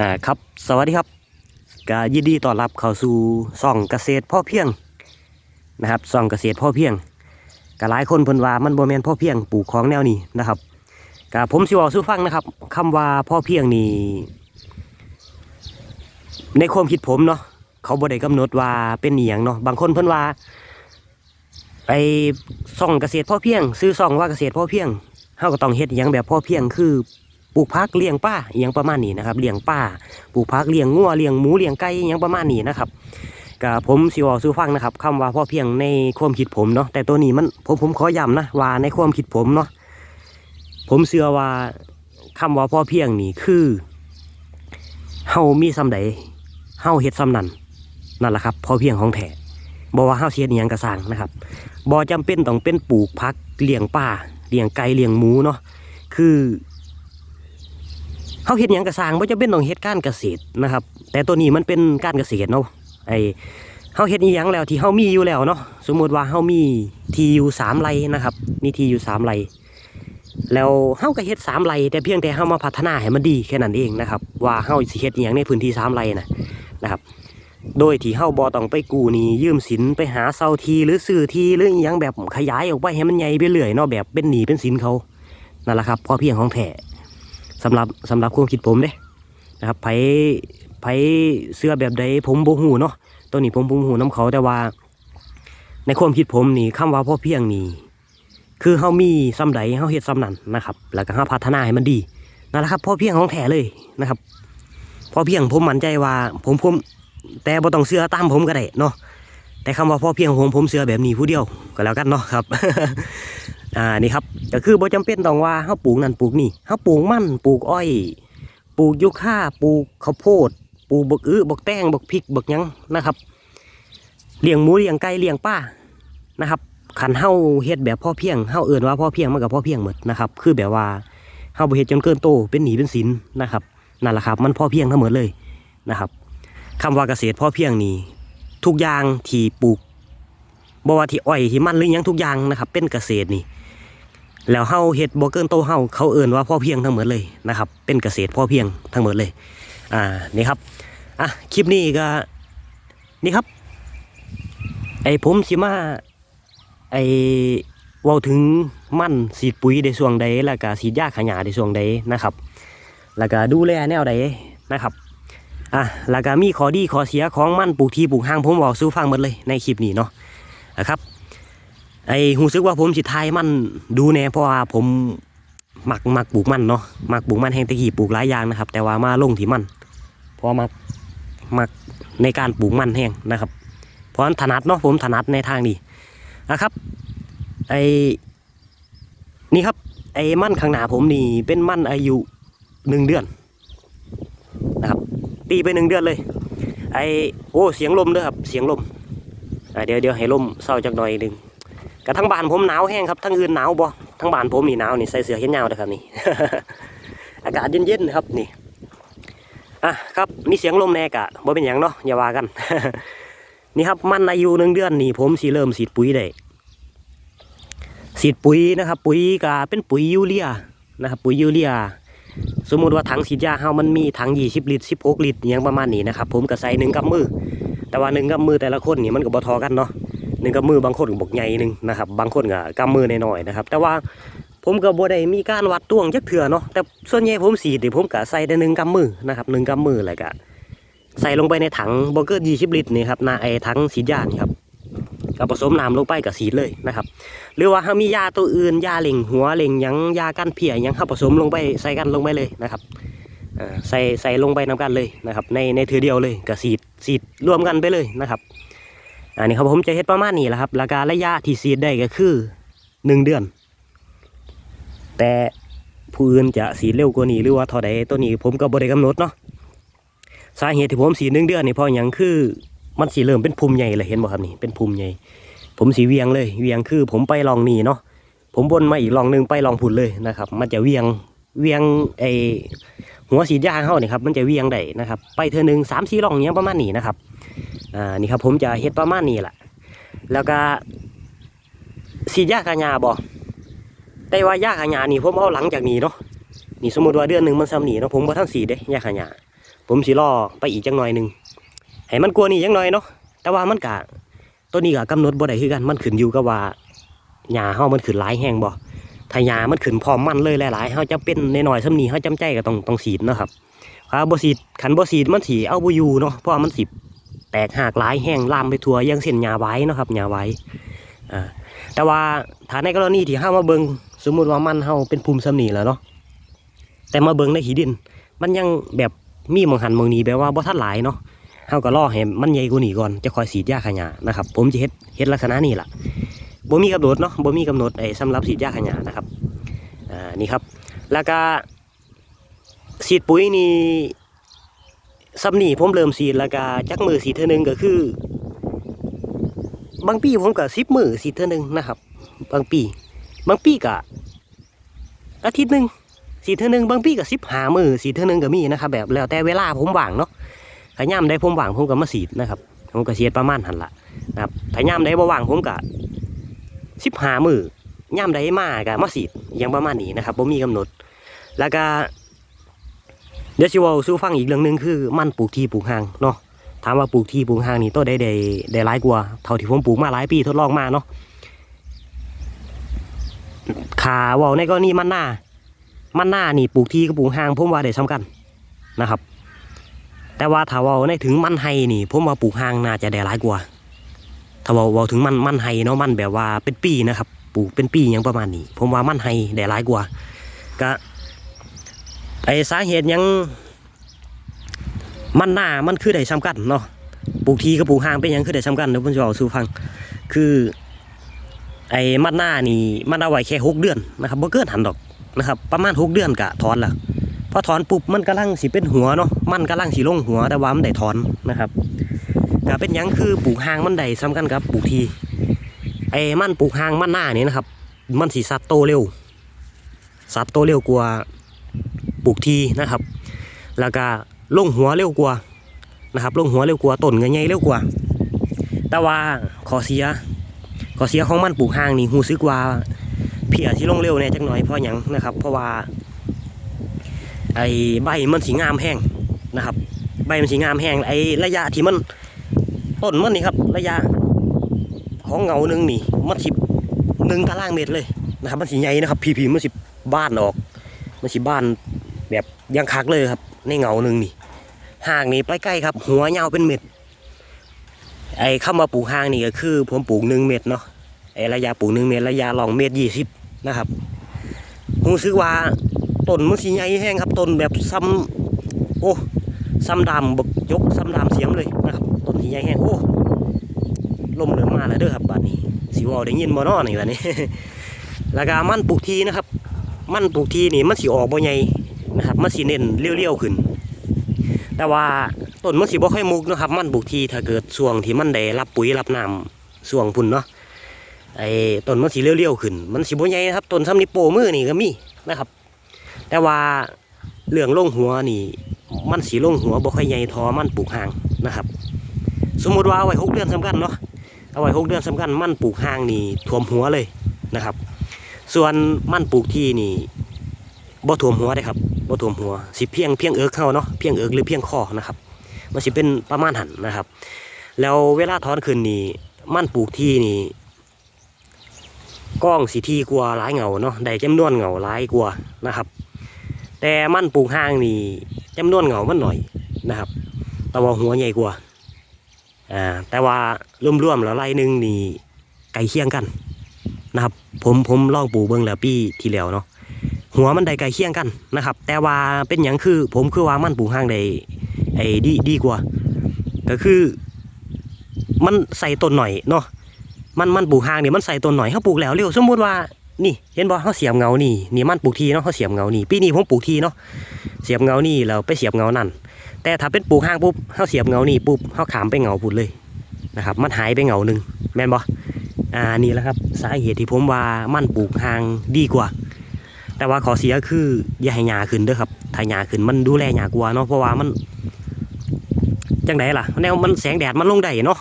อ่าครับ สวัสดีครับก็ยินดีต้อนรับเข้าสู่ซ่องเกษตรพ่อเพียงนะครับซ่องเกษตรพ่อเพียงก็หลายคนเพิ่นว่ามันบ่แม่นพ่อเพียงปลูกของแนวนี้นะครับก็ผมสิเว้าสู่ฟังนะครับคำว่าพ่อเพียงนี่ในความคิดผมเนาะเขาบ่ได้กำหนดว่าเป็นเอียงเนาะบางคนเพิ่นว่าไอ้ซ่องเกษตรพ่อเพียง ซื้อซ่องว่าเกษตรพ่อเพียงเฮาก็ต้องเฮ็ดอหยังแบบพ่อเพียงคือ ปลูกพักเลี้ยงป้าอหยังประมาณนี้นะครับเลี้ยงป้าปลูกพักเลี้ยงงัวเลี้ยงหมูเลี้ยงไก่อหยังประมาณนี้นะครับก็ผมสิว้าสู่ฟังนะครับคำว่าพ่อเพียงในความคิดผมเนาะแต่ตัวนี้มันผมผมขอย้ำนะว่าในความคิดผมเนาะผมเชื่อว่าคำว่าพ่อเพียงนี่คือเฮามีซำใดเฮาเฮ็ดซำนั้นนั่นแหละครับพ่อเพียงของแท้บ่ว่าเฮาสิเฮ็ดยังก็สางนะครับบ่จำเป็นต้องเป็นปลูกพักเลี้ยงป้าเลี้ยงไก่เลี้ยงหมูเนาะคือ เขาเห็ดหยังกระสางบ่จะเป็นต้องเฮ็ดการเกษตรนะครับ แต่ตัวนี้มันเป็นการเกษตรเนาะไอเขาเฮ็ดอีหยังแล้วที่เขามีอยู่แล้วเนาะสมมุติว่าเขามีทีอยู่สามไรนะครับ มีทีอยู่สามไรแล้วเขาก็เฮ็ดสามไรแต่เพียงแต่เขามาพัฒนาให้มันดีแค่นั้นเองนะครับ ว่าเขาสิเฮ็ดอีหยังในพื้นที่สามไรนะนะครับ โดยที่เฮาบ่ต้องไปกู้นี้ยืมสินไปหาเซาทีหรือซื้อทีหรืออีหยังแบบขยายออกไปให้มันใหญ่ไปเรื่อยเนาะแบบเป็นหนี้เป็นสินเขานั่นแหละครับพอเพียงของแท้ สำหรับสำหรับความคิดผมเด้นะครับไผไผเสื้อแบบใดผมบ่ฮู้เนาะตัวนี้ผมบ่ฮู้น้เขาแต่ว่า ในความคิดผมนี่คำว่าพ่อเพียงนี่คือเฮามีซ้ำใดเฮาเฮ็ดซ้ำนั้นนะครับ แล้วก็เฮาพัฒนาให้มันดีนั่นแหละครับพ่อเพียงของแท้เลยนะครับพ่อเพียงผมมั่นใจว่า ผมผมแต่บ่ต้องเสื้อตามผมก็ได้เนาะแต่คำว่าพ่อเพียงของผมผมเสื้อแบบนี้ผู้เดียวก็แล้วกันเนาะครับ อ่านี่ครับก็คือบ่จำเป็นต้องว่าเฮาปลูกนั่นปลูกนี่เฮาปลูกมันปลูกอ้อย ปลูกยูคาปลูกข้าวโพด ปลูกบักอื้อบักแตงบักพริกบักยังนะครับเลี้ยงหมูเลี้ยงไก่เลี้ยงป้านะครับขันเฮาเฮ็ดแบบพ่อเพียงเฮาเอิ้นว่าพ่อเพียงมันก็พ่อเพียงหมดนะครับคือแบบว่าเฮาบ่เฮ็ดจนเกินโตเป็นหนีเป็นสินนะครับนั่นแหละครับ มันพ่อเพียงทั้งหมดเลยนะครับคำว่าเกษตรพ่อเพียงนี่ทุกอย่างที่ปลูกบ่ว่าที่อ้อยที่มันหรือยังทุกอย่างนะครับ เป็นเกษตรนี่ แล้วเฮาเฮ็ดบ่เกินโตเฮาเขาเอิ้นว่าพ่อเพียงทั้งหมดเลยนะครับเป็นเกษตรพ่อเพียงทั้งหมดเลยอ่านี่ครับอะคลิปนี้ก็นี่ครับ ไอผมสิมาไอเว้าถึงมั่นสีดปุ๋ยในช่วงใดแล้วก็สีดยาขยะในช่วงใดนะครับ แล้วก็ดูแลแนวใดนะครับอะแล้วก็มีข้อดีข้อเสียของมั่นปลูกทีปลูกห้างผมบอกสู้ฟังหมดเลยในคลิปนี้เนาะนะครับ ไอ้หูซึกว่าผมสิทายมันดูแน่เพราะว่าผมหมักหมักปลูกมันเนาะหมักปลูกมันแห้งตะกี้ปลูกหลายอย่างนะครับ แต่ว่ามาลงที่มันเพราะมักมักในการปลูกมันแห้งนะครับ เพราะถนัดเนาะผมถนัดในทางนี้นะครับไอ้นี่ครับ ไอ้มันข้างหน้าผมนี่เป็นมันอายุหนึ่งเดือนนะครับตีไปหนึ่งเดือนเลย ไอ้โอ้เสียงลมด้อครับ เสียงลมเดี๋ยวเดี๋ยวให้ลมเศร้าจักหน่อยหนึ่ง กระทั้งบ้านผมหนาวแห้งครับทั้งอื่นหนาวบ่ทั้งบ้านผมนี่หนาวนี่ใส่เสื้อแขนยาวเด้อครับนี่ อากาศเย็นๆครับนี่อะครับมีเสียงลมแน่กะบ่เป็นหยังเนาะอย่าว่ากัน นี่ครับมันอายุหนึ่งเดือนนี่ผมสิเริ่มสีปุ๋ยได้สีปุ๋ยนะครับ ปุ๋ยก็เป็นปุ๋ยยูเรียนะครับปุ๋ยยูเรียสมมุติว่าถังสีดยาเฮามันมีถัง20ลิตร16ลิตรอหยังประมาณนี้นะครับผมก็ใส่หนึ่งกำมือ แต่ว่าหนึ่งกำมือแต่ละคนนี่มันก็บ่ทอกันเนาะ นึ่งกำมือบางคนก็บอกใหญ่หนึ่งนะครับบางคนก็กำมือน้อยๆนะครับ แต่ว่าผมก็บ่ได้มีการวัดตวงจักเถื่อเนาะแต่ส่วนใหญ่ผมสีดนี่ผมก็ใส่แต่หนึ่งกำมือนะครับหนึ่งกำมืออะไรก็ใส่ลงไปในถังบ่เกินยี่สิบลิตรนี่ครับนาไอถังสีดยานี่ครับก็ผสมน้ำลงไปกับสีเลยนะครับ หรือว่าถ้ามียาตัวอื่นยาเล็งหัวเล็งยังยากันเพียยังเฮาผสมลงไปใส่กันลงไปเลยนะครับใส่ใส่ลงไปนํกันเลยนะครับ ในในเถือเดียวเลยก็สีดสีดรวมกันไปเลยนะครับ อันนี้ครับผมจะเฮ็ดประมาณนี้แหละครับแล้วก็ระยะที่ซีดได้ก็คือหนึ่งเดือน แต่ผู้อื่นจะสีดเร็วกว่านี้หรือว่าเท่าใดตัวนี้ผมก็บ่ได้กำหนดเนาะสาเหตุที่ผมสีดหนึ่งเดือนนี่เพราะหยังคือมันสีเริ่มเป็นภูมิใหญ่เลยเห็นบ่ครับนี่เป็นภูมิใหญ่ ผมสีเวียงเลย เวียงคือผมไปลองนี่เนาะผมบนมาอีกลองหนึ่งไปลองผุนเลยนะครับ มันจะเวียงเวียงไอหัวสีดยางเฮานี่ครับมันจะเวียงได้นะครับ ไปเธอหนึ่งสามสี่ลองเนี้ยประมาณนี้นะครับ อ่านี่ครับผมจะเฮ็ดประมาณนี้แหละแล้วก็สีดยาขายาบ่แต่ว่ายาขายานี่ผมเอาหลังจากนี้เนาะนี่สมมติว่าเดือนหนึ่งมันซ้ำนี่เนาะผมบ่ทันสีดเด้ยาขายาผมสิรอไปอีกจังหน่อยหนึ่งให้มันกลัวนี่จังหน่อยเนาะแต่ว่ามันกะตัวนี้ก็กำหนดบ่ได้คือกันมันขึ้นอยู่กับว่าหญ้าเฮามันขึ้นหลายแห้งบ่ถ้าหญ้ามันขึ้นพร้อมมันเลยหลายๆเฮาจะเป็นน้อยๆซำนี้เฮาจำใจก็ต้องต้องสีดเนาะครับถ้าบ่สีดคันบ่สีดมันสิเอาบ่อยู่เนาะเพราะมันสิ แตกหักหลายแห้งลามไปทั่วยังเส้นหญ้าไว้นะครับหญ้าไว้อ่าแต่ว่าถ้าในกรณีที่เฮามาเบิงสมมุติว่ามันเฮาเป็นภูมิซำนีแล้วเนาะแต่มาเบิงในหีดิน มันยังแบบมีมองหันมองนี้แบบว่าบ่ทันหลายเนาะเฮาก็รอให้มันใหญ่กว่านี้ก่อนจะคอยฉีดยาขยะนะครับ ผมจะเฮ็ดเฮ็ดลักษณะนี้ล่ะบ่มีกำหนดเนาะบ่มีกำหนดไอ้สำหรับฉีดยาขยะนะครับอ่านี่ครับ แล้วก็ฉีดปุ๋ยนี่ ซ้ำนี่ผมเริ่มฉีดแล้วก็จักมือฉีเทื่อหนึงก็คือ บางปีผมก็10มือฉีเทื่อหนึงนะครับ บางปี บางปีก็อาทิตย์หนึ่งสีเท่านึงบางปีก็สิบหามือสีเท่านึงก็มีนะครับ แบบแล้วแต่เวลาผมว่างเนาะถ้าย่ำได้ผมว่างผมก็มาสีดนะครับผมก็เสียดประมาณหันละนะครับถ้าย่ำได้บ่ว่างผมก็สิบหามือย่ำได้มากก็มาสีดอย่างประมาณนี้นะครับผมมีกำหนด แล้วก็ เดี๋ยวชิเวาสู้ฟังอีกเรื่องหนึงคือมันปลูกที่ปลูกห่างเนาะถามว่าปลูกที่ปลูกห่างนี่ต้นได้ได้ได้หลายกว่าเท่าที่ผมปลูกมาหลายปีทดลองมาเนาะขาว่าในกรณีมันหน้า มันหน้านี่ปลูกที่กับปลูกห่างผมว่าได้สำคัญนะครับ แต่ว่าถ้าว่าในถึงมันไฮนี่ผมว่าปลูกห่างน่าจะได้หลายกว่าถ้าเว่าว่าถึงมันมันไฮเนาะมันแบบว่าเป็นปีนะครับ ปลูกเป็นปีอย่างประมาณนี้ ผมว่ามันไฮได้หลายกว่าก็ ไอสาเหตุยังมันหน้ามันคือได้สำคัญเนาะปลูกทีกับปลูกห่างเป็นยังคือได้สำคัญเดี๋ยวผมจะเอาสู่ฟัง คือไอ้มันหน้านี่มันเอาไว้แค่หกเดือนนะครับบ่เกินหันดอกนะครับ ประมาณหกเดือนกะถอนละพอถอนปุ๊บมันกำลังสิเป็นหัวเนาะมันกำลังสิลงหัวแต่ว่ามันได้ถอนนะครับก็เป็นยังคือปลูกหางมันได้สำคัญกับปลูกทีไอ้มันปลูกหางมันหน้านี่นะครับ มันสิสัตว์โตเร็วสัตว์โตเร็วกว่า ปลูกทีนะครับ แล้วก็ลงหัวเร็วกว่านะครับลงหัวเร็วกว่าต้นก็ใหญ่เร็วกว่า แต่ว่าข้อเสียข้อเสียของมันปลูกหางนี่หูซึกว่าเพียที่ลงเร็วเนี่ยจักหน่อยเพราะหยังนะครับ เพราะว่าไอ้ใบมันสีงามแห้งนะครับ ใบมันสีงามแห้งไอ้ระยะที่มันต้นมันนี่ครับ ระยะของเงาหนึ่งนี่มันสิบหนึ่งตารางเมตรเลยนะครับ มันสีใหญ่นะครับ พีพีมันสิบ้านออก มันสิบ้าน แบบยังคักเลยครับ ในเงาหนึ่งนี่ห่างนี่ใกล้ๆครับ หัวยาเป็นเม็ด ไอ้เข้ามาปลูกห่างนี่ก็คือ ผมปลูกหนึ่งเม็ดเนาะไอ้ระยะปลูกหนึ่งเมตรระยะลองเมตรยี่สิบนะครับผมซื้อว่าต้นมันสีใหญ่แห้งครับต้นแบบซ้ำโอ้ซ้ำดำบกยกซ้ำดำเสียมเลยนะครับต้นสีใหญ่แห้งโอ้ลมเริ่มมาแล้วเด้อครับบัดนี้สิเวอได้ยินบ่เนอนี่บัดนี้ แล้วก็มันปลูกทีนะครับ มันปลูกทีนี่มันสีออกบ่ใหญ่ นะครับมันสีเน้นเลี้ยวๆขึ้น แต่ว่าต้นมันสีบ่ค่อยมุกนะครับ มันปลูกทีถ้าเกิดช่วงที่มันได้รับปุ๋ยรับน้ำช่วงพุ่นเนาะไอ้ต้นมันสีเลี้ยวๆขึ้น มันสีบ่ใหญ่นะครับต้นซ้ำนิโปมือนี่ก็มีนะครับ แต่ว่าเรื่องลงหัวนี่ มันสีลงหัวบ่ค่อยใหญ่ทอมันปลูกห่างนะครับ สมมุติว่าเอาไว้หกเดือนสำคัญเนาะเอาไว้หกเดือนสำคัญมันปลูกห่างนี่ท่วมหัวเลยนะครับ ส่วนมันปลูกที่นี่ บ่ท่วมหัวได้ครับบ่ท่วมหัวสิเพียงเพียงเอิกเข้าเนาะเพียงเอิกหรือเพียงคอนะครับมันสิเป็นประมาณหันนะครับ แล้วเวลาถอนขึ้นนี่มันปลูกที่นี่กล้องสีทีกว่าหลายเงาเนาะได้จำนวนเงาหลายกว่านะครับ แต่มันปลูกห่างนี่จำนวนเงามันหน่อยนะครับแต่ว่าหัวใหญ่กว่าอ่าแต่ว่ารวมๆแล้วไล่หนึ่งนี่ไก่เคียงกันนะครับ ผมผมลองปลูกเบิ่งแล้วปีที่แล้วเนาะ หัวมันได้ไก่เคียงกันนะครับ แต่ว่าเป็นอย่างคือผมคือว่ามันปลูกห่างได้ไอ้ดีดีกว่า ก็คือมันใส่ต้นหน่อยเนาะมันมันปลูกห่างเนี่มันใส่ต้นหน่อยเขาปลูกแล้วเร็วสมมติว่านี่เห็นบ่เขาเสียบเงานี่นี่มันปลูกทีเนาะเขาเสียบเงานี่ปีนี้ผมปลูกทีเนาะเสียบเงานี่แล้วไปเสียบเงานั่นแต่ถ้าเป็นปลูกห่างปุ๊บเขาเสียบเงานี่ปุ๊บเขาขามไปเงาปุ๊บเลยนะครับ มันหายไปเงาหนึ่งแม่นบ่อ่านี่แหละครับ สาเหตุที่ผมว่ามันปลูกห่างดีกว่า แต่ว่าข้อเสียคืออย่าให้หญ้าขึ้นเด้อครับ ถ้าหญ้าขึ้นมันดูแลยากกว่าเนาะเพราะว่ามันจังไดล่ะแนวมันแสงแดดมันลงได้เนาะ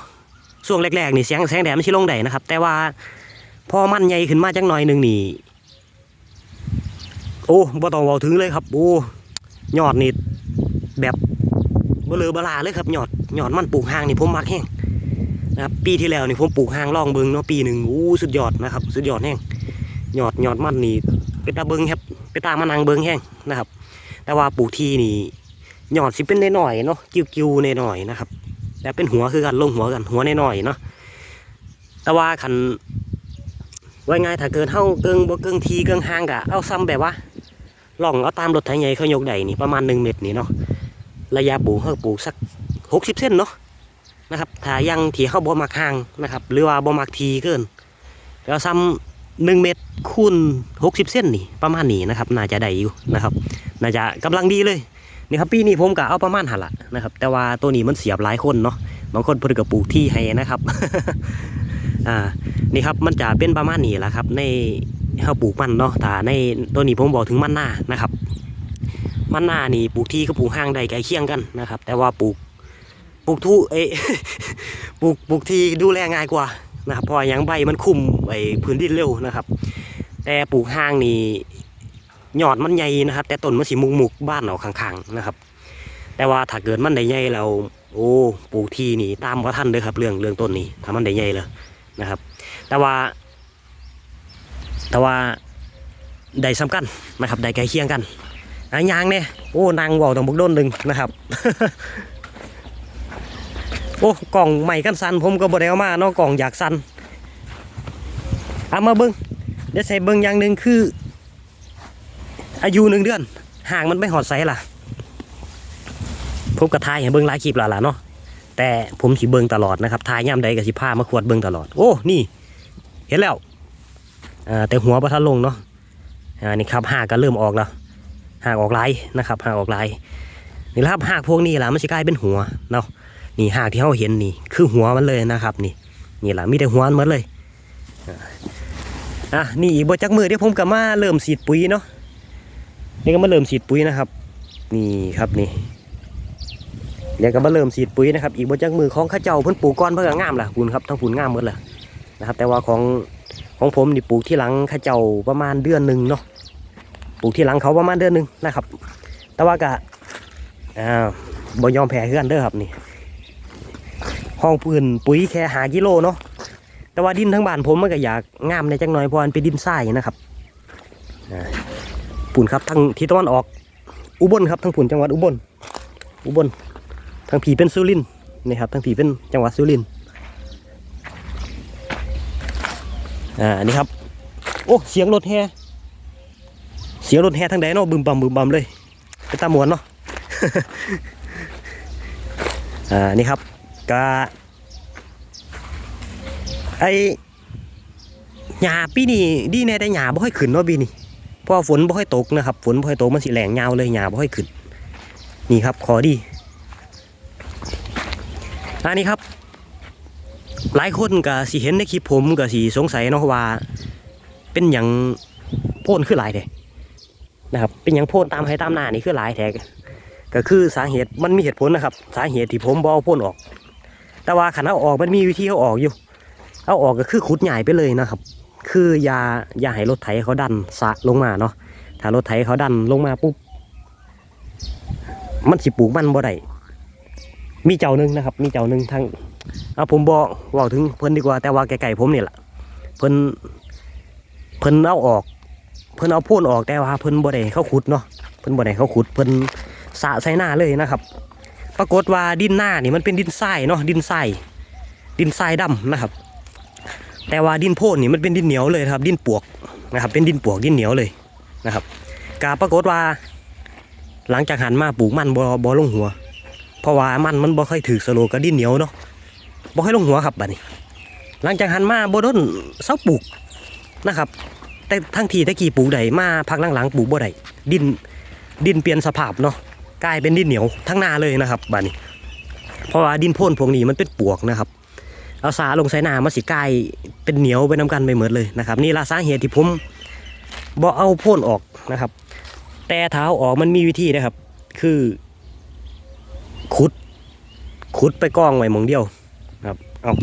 ช่วงแรกๆนี่แสงแสงแดดมันชิลงได้นะครับ แต่ว่าพอมันใหญ่ขึ้นมาจักหน่อยหนึ่งนี่โอ้บ่ต้องเว้าถึงเลยครับ โอ้ยอดนี่แบบบ่เหลือบลาเลยครับยอดยอดมันปลูกห่างนี่ผมมักแห้งนะครับปีที่แล้วนี่ผมปลูกห่างล่องเบิงเนาะปีหนึ่งอู้สุดยอดนะครับ สุดยอดแห้งยอดยอดมันนี่ เป็นตาเบิงครับเป็นตามานังเบิงแห้งนะครับ แต่ว่าปูทีนี่หยอดสิเป็นน้อยๆเนาะกิ้วๆน้อยๆนะครับแต่เป็นหัวคือกันลงหัวกันหัวน้อยๆเนาะแต่ว่าคันว่าไงถ้าเกิดเฮาเกิงบ่เกิงทีเกิงห่างกะเอาซ้ำแบบว่าล่องเอาตามรถไถใหญ่เขายกได้นี่ประมาณหนึ่งเมตรนี่เนาะระยะปลูกเขาปลูกสักหกสิบเส้นเนาะนะครับถ้ายังที่เขาบ่มักห่างนะครับ หรือว่าบ่มักทีเกินแล้วซ้ำ หนึ่งเมตรคูณหกสิบเส้นนี่ประมาณนี้นะครับ น่าจะได้อยู่นะครับ น่าจะกำลังดีเลยนี่ครับปีนี้ผมก็เอาประมาณหันละนะครับ แต่ว่าตัวนี้มันเสียบหลายคนเนาะบางคนเพิ่นก็ปลูกที่ให้นะครับอ่านี่ครับมันจะเป็นประมาณนี้แหละครับ ในเขาปลูกมันเนาะแต่ในตัวนี้ผมบอกถึงมันหน้านะครับ มันหน้านี่ปลูกที่ก็ปลูกห้างใดใกล้เคียงกันนะครับ แต่ว่าปลูกปลูกทุเอยปลูกปลูกที่ดูแลง่ายกว่า นะครับเพราะว่างใบมันคุมไอ้พื้นดินเร็วนะครับ แต่ปลูกห้างนี่ยอดมันใหญ่นะครับ แต่ต้นมันสิมุกมุกบ้านเอาข้างๆนะครับ แต่ว่าถ้าเกิดมันได้ใหญ่เราโอ้ปลูกทีนี่ตามว่าท่านเลยครับ เรื่องเรื่องต้นนี้ถ้ามันได้ใหญ่เลยนะครับ แต่ว่า แต่ว่าได้สำคัญนะครับได้ใกล้เคียงกันอันยางเนี่ยโอ้นางเว่าต้องบักโดนหนึ่งนะครับ โอ้กล่องใหม่กันสันผมก็บ่ได้เอามาเนาะกล่องอยากสันเอามาเบิ้งเดี๋ยวใส่เบิ้งอย่างหนึ่งคือ อายุหนึ่งเดือนห่างมันไม่หอดใสล่ะผมก็ทายให้เบิ้งหลายคลิปแล้วล่ะเนาะแต่ผมสิเบิ้งตลอดนะครับทายย่ำใดกับสิผ้ามาขวดเบิ้งตลอด โอ้นี่ เห็นแล้วแต่หัวประทันลงเนาะอ่านี่ครับหากก็เริ่มออกแล้วหากออกลายนะครับหากออกลายนี่ครับหากพวกนี้แหละมันจะกลายเป็นหัวเนาะ นี่หากที่เราเห็นนี่ คือหัวมันเลยนะครับ นี่ นี่แหละมีแต่หัวมันเลยอะนี่อีกบจักมือเดี๋ยวผมกับมาเริ่มสีดปุ๋ยเนาะนี่ก็มาเริ่มสีดปุ๋ยนะครับ นี่ครับนี่เดี๋ยวก็มาเริ่มสีดปุ๋ยนะครับ อีกบจักมือของข้าเจ้าเพิ่นปลูกก้อนเพื่องามล่ะคุณครับทั้งผุนงามหมดเลยนะครับ แต่ว่าของของผมนี่ปลูกที่หลังข้าเจ้าประมาณเดือนหนึ่งเนาะปลูกที่หลังเขาประมาณเดือนหนึ่งนะครับ แต่ว่ากะอ่าบ่ยอมแพ้คือกันเด้อครับนี่ ห้องปืนปุ๋ยแค่หากิโลเนาะแต่ว่าดินทั้งบ้านผมมันก็อยากงามในจังหน่อยเพราะมันเป็นดินทรายนะครับปุ่นครับทางทิศตะวันออก อุบลครับทางปุ่นจังหวัดอุบลอุบลทางผีเป็นสุรินนี่ครับทางผีเป็นจังหวัดสุรินอ่านี่ครับ โอ้เสียงรถแฮเสียงรถแห่ทางใดเนาะบึมบัมบึมบัมเลยเป็นตามวนเนาะอ่านี่ครับ กะไอหญ้าปีนี้ดีแน่แต่หญ้าบ่ค่อยขึ้นเนาะปีนี้เพราะฝนบ่ค่อยตกนะครับฝนบ่ค่อยตกมันสิแหลงยาวเลยหญ้าบ่ค่อยขึ้น นี่ครับขอดีอันนี้ครับ หลายคนก็สิเห็นในคลิปผมก็สิสงสัยเนาะว่า เป็นหยังโพ่นคือหลายเด้นะครับ เป็นอย่างโพ่นตามให้ตามหน้านี่คือหลายแท็กก็คือสาเหตุมันมีเหตุผลนะครับ สาเหตุที่ผมบเอกพ่นออก แต่ว่าขันเอาออกมันมีวิธีเอาออกอยู่ เอาออกก็คือขุดใหญ่ไปเลยนะครับ คืออย่าอย่าให้รถไถเขาดันสะลงมาเนาะ ถ้ารถไถเขาดันลงมาปุ๊บ มันสิปลูกมันบ่ได้ มีเจ้าหนึ่งนะครับ มีเจ้าหนึ่งทางเอาผมบอกบอกถึงเพิ่นดีกว่า แต่ว่าไก่ๆผมเนี่แหละเพิ่น เพิ่นเอาออก เพิ่นเอาพ่นออกแต่ว่าเพิ่นบ่ได้เขาขุดเนาะ เพิ่นบ่ได้เขาขุด เพิ่นสะใส่หน้าเลยนะครับ ปรากฏว่าดินหน้านี่มันเป็นดินทรายเนาะดินทรายดินทรายดำนะครับ แต่ว่าดินโพนนี่มันเป็นดินเหนียวเลยครับ ดินปวกนะครับ เป็นดินปวกดินเหนียวเลยนะครับกาปรากฏว่า หลังจากหันมาปลูกมันบ่บ่ลงหัว เพราะว่ามันมันบ่ค่อยถือสโลกับดินเหนียวเนาะบ่ค่อยลงหัวครับบัดนี้ หลังจากหันมาบ่โดนเสาปลูกนะครับ แต่ทั้งทีตะกี้ปลูกได้มาพักหลังๆปลูกบ่ได้ดินดินเปลี่ยนสภาพเนาะ กลายเป็นดินเหนียวทั้งนาเลยนะครับบ้านนี้ เพราะว่าดินพ่นพวกนี้มันเป็นปวกนะครับ เอาสาลงใส่น้ำมันสิกลายเป็นเหนียวไปน้กันไปหมดเลยนะครับ นี่ละสาเหตุที่ผมบ่เอาพ่นออกนะครับ แต่เท้าออกมันมีวิธีนะครับ คือขุดขุดไปกองไว้มองเดียวครับเอา